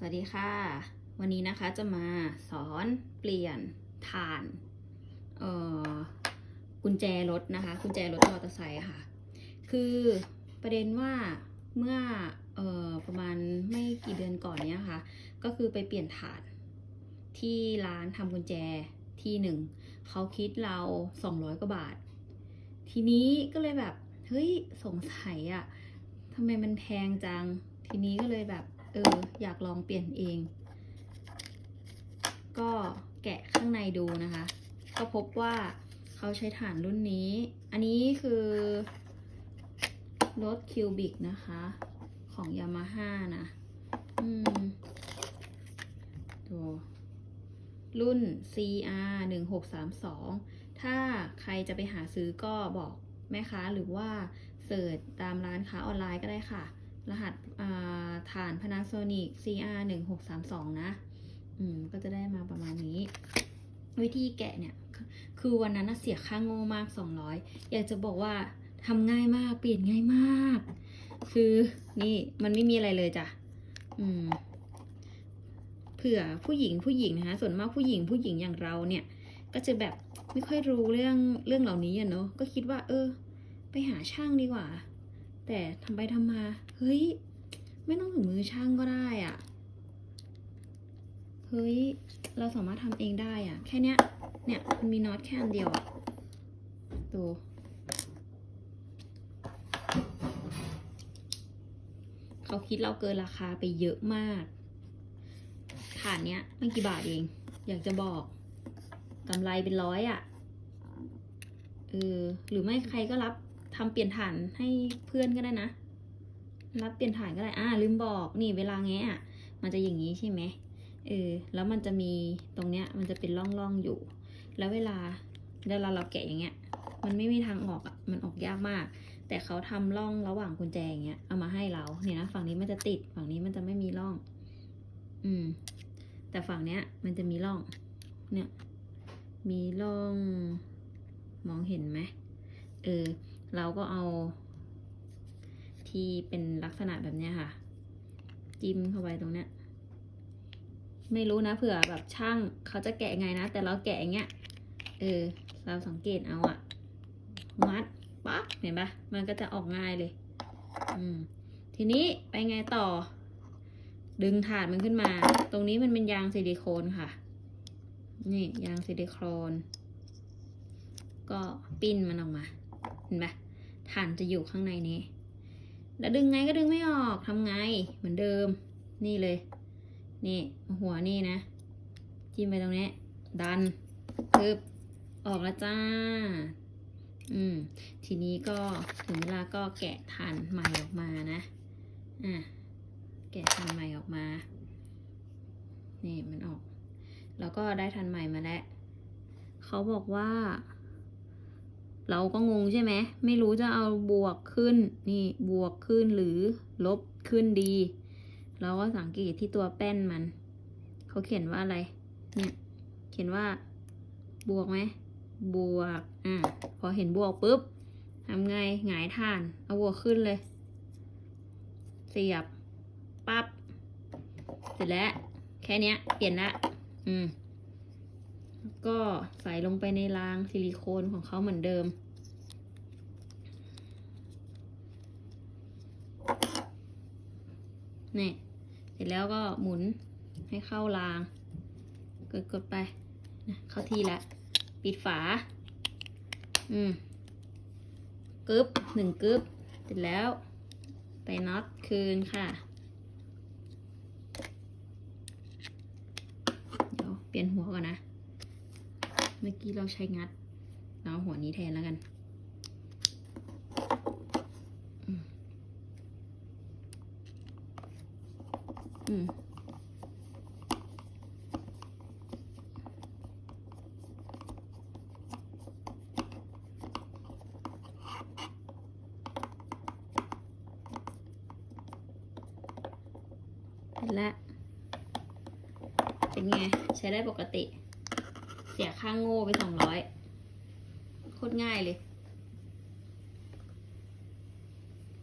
สวัสดีค่ะ วันนี้นะคะจะมาสอนเปลี่ยนฐานเอ่อกุญแจรถนะคะ กุญแจรถมอเตอร์ไซค์ค่ะ คือประเด็นว่าเมื่อเอ่อประมาณไม่กี่เดือนก่อนเนี้ยค่ะ ก็คือไปเปลี่ยนฐานที่ร้านทำกุญแจที่หนึ่งเขาคิดเรา 200กว่าบาท ทีนี้ก็เลยแบบ เฮ้ยสงสัยอะทำไมมันแพงจัง ทีนี้ก็เลยแบบ เออ อยากลองเปลี่ยนเอง ก็แกะข้างในดูนะคะ ก็พบว่าเขาใช้ฐานรุ่นนี้ อันนี้คือรถคิวบิกนะคะ ของยามาฮ่านะ อืมดูรุ่น CR 1632 ถ้าใครจะไปหาซื้อก็บอกแม่ค้าหรือว่าเสิร์ชตามร้านค้าออนไลน์ก็ได้ค่ะ รหัสฐาน Panasonic CR 1632นะ อืม ก็จะได้มาประมาณนี้ วิธีแกะเนี่ย คือวันนั้นเสียค่างโง่มาก 200 อยากจะบอกว่าทำง่ายมาก เปลี่ยนง่ายมาก คือนี่มันไม่มีอะไรเลยจ้ะ อืม เผื่อผู้หญิงผู้หญิงนะคะ ส่วนมากผู้หญิงผู้หญิงอย่างเราเนี่ย ก็จะแบบไม่ค่อยรู้เรื่องเรื่องเหล่านี้เนาะ ก็คิดว่า เออ ไปหาช่างดีกว่า แต่ทำไปทำมา เฮ้ย ไม่ต้องถึงมือช่างก็ได้อะเฮ้ย เราสามารถทำเองได้อะแค่เนี้ย เนี่ยมันมีน็อตแค่อันเดียวอะดูเขาคิดเราเกินราคาไปเยอะมากฐานเนี้ยไม่กี่บาทเอง อยากจะบอกกำไรเป็นร้อยอะ่ะเออหรือไม่ใครก็รับ ทำเปลี่ยนฐานให้เพื่อนก็ได้นะ รับเปลี่ยนฐานก็ได้ อ่า ลืมบอกนี่เวลาแงะอะ มันจะอย่างนี้ใช่ไหมเออ แล้วมันจะมีตรงเนี้ย มันจะเป็นร่องๆอยู่ แล้วเวลาเวลาเราแกะอย่างเงี้ย มันไม่มีทางออกอะ มันออกยากมาก แต่เขาทำร่องระหว่างกุญแจอย่างเงี้ย เอามาให้เรา เนี่ยนะ ฝั่งนี้มันจะติด ฝั่งนี้มันจะไม่มีร่อง อืม แต่ฝั่งเนี้ย มันจะมีร่อง เนี่ย มีร่อง มองเห็นไหมเออ เราก็เอาที่เป็นลักษณะแบบนี้ค่ะ จิ้มเข้าไปตรงเนี้ยไม่รู้นะเผื่อแบบช่างเขาจะแกะไงนะ แต่เราแกะอย่างเงี้ยเออ เราสังเกตเอาอะมัดปั๊บเห็นปะมันก็จะออกง่ายเลย อืม ทีนี้ไปไงต่อ ดึงถาดมันขึ้นมา ตรงนี้มันเป็นยางซิลิโคนค่ะ นี่ยางซิลิโคนก็ปิ้นมันออกมา เห็นปะฐานจะอยู่ข้างในนี้ แล้วดึงไงก็ดึงไม่ออกทำไงเหมือนเดิม นี่เลย นี่หัวนี่นะ จิ้มไปตรงนี้ ดันพึบออกแล้วจ้า อืม ทีนี้ก็ถึงเวลาก็แกะฐานใหม่ออกมานะ อะ แกะฐานใหม่ออกมา นี่มันออก แล้วก็ได้ฐานใหม่มาแล้ว เขาบอกว่า เราก็งงใช่ไหม ไม่รู้จะเอาบวกขึ้น นี่บวกขึ้นหรือลบขึ้นดี เราก็สังเกตที่ตัวแป้นมัน เขาเขียนว่าอะไร เนี่ย เขียนว่า บวกไหม บวก อะ พอเห็นบวกปุ๊บทำไง หงายฐาน เอาบวกขึ้นเลย เสียบ ปับ๊บ เสร็จแล้ว แค่นี้เปลี่ยนละ อืม ก็ใส่ลงไปในรางซิลิโคนของเขาเหมือนเดิม นี่ เสร็จแล้วก็หมุนให้เข้าราง กดกดไป เข้าที่ล้วปิดฝา อืมกึบหนึ่งกึบเสร็จแล้ว ไปน็อตคืนค่ะเดี๋ยวเปลี่ยนหัวก่อนนะ เมื่อกี้เราใช้งัด เราหัวนี้แทนแล้วกัน อืมเสร็จแล้วเป็นไง ใช้ได้ปกติ สียค่างโง่ไปสองร้อยโคตรง่ายเลย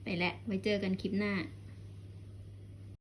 ไปแล้วไว้เจอกันคลิปหน้า